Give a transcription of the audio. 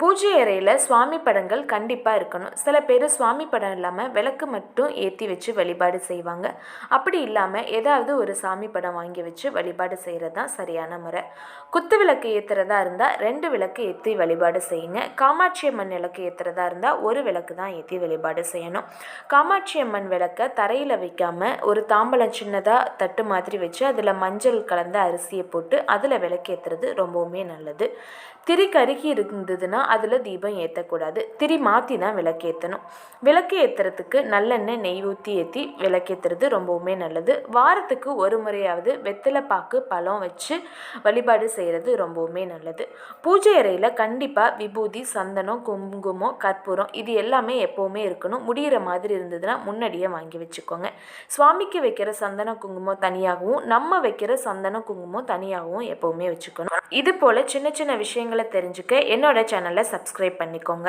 பூஜை அறையில் சுவாமி படங்கள் கண்டிப்பாக இருக்கணும். சில பேர் சுவாமி படம் இல்லாமல் விளக்கு மட்டும் ஏற்றி வச்சு வழிபாடு செய்வாங்க. அப்படி இல்லாமல் ஏதாவது ஒரு சாமி படம் வாங்கி வச்சு வழிபாடு செய்கிறது தான் சரியான முறை. குத்து விளக்கு ஏற்றுறதா இருந்தால் ரெண்டு விளக்கு ஏற்றி வழிபாடு செய்யுங்க. காமாட்சி அம்மன் விளக்கு ஏற்றுறதா இருந்தால் ஒரு விளக்கு தான் ஏற்றி வழிபாடு செய்யணும். காமாட்சி அம்மன் விளக்கை தரையில் வைக்காமல் ஒரு தாம்பலம் சின்னதாக தட்டு மாதிரி வச்சு அதில் மஞ்சள் கலந்த அரிசியை போட்டு அதில் விளக்கேற்றுறது ரொம்பவுமே நல்லது. திரி கருகி இருந்ததுன்னா அதில் தீபம் ஏற்றக்கூடாது திரி மாற்றி தான் விளக்கேற்றணும் விளக்கு ஏற்றுறதுக்கு நல்லெண்ணெய் நெய் ஊற்றி ஏற்றி விளக்கேற்றுறது ரொம்பவுமே நல்லது. வாரத்துக்கு ஒரு முறையாவது வெத்தலை பாக்கு பழம் வச்சு வழிபாடு செய்கிறது ரொம்பவுமே நல்லது. பூஜை அறையில் கண்டிப்பாக விபூதி சந்தனம் குங்குமம் கற்பூரம் இது எல்லாமே எப்போவுமே இருக்கணும். முடிகிற மாதிரி இருந்ததுன்னா முன்னாடியே வாங்கி வச்சுக்கோங்க. சுவாமிக்கு வைக்கிற சந்தன குங்குமம் தனியாகவும் நம்ம வைக்கிற சந்தன குங்குமம் தனியாகவும் எப்போவுமே வச்சுக்கணும். இது போல் சின்ன சின்ன விஷயங்களை தெரிஞ்சுக்க என்னோட சேனலை சப்ஸ்கிரைப் பண்ணிக்கோங்க.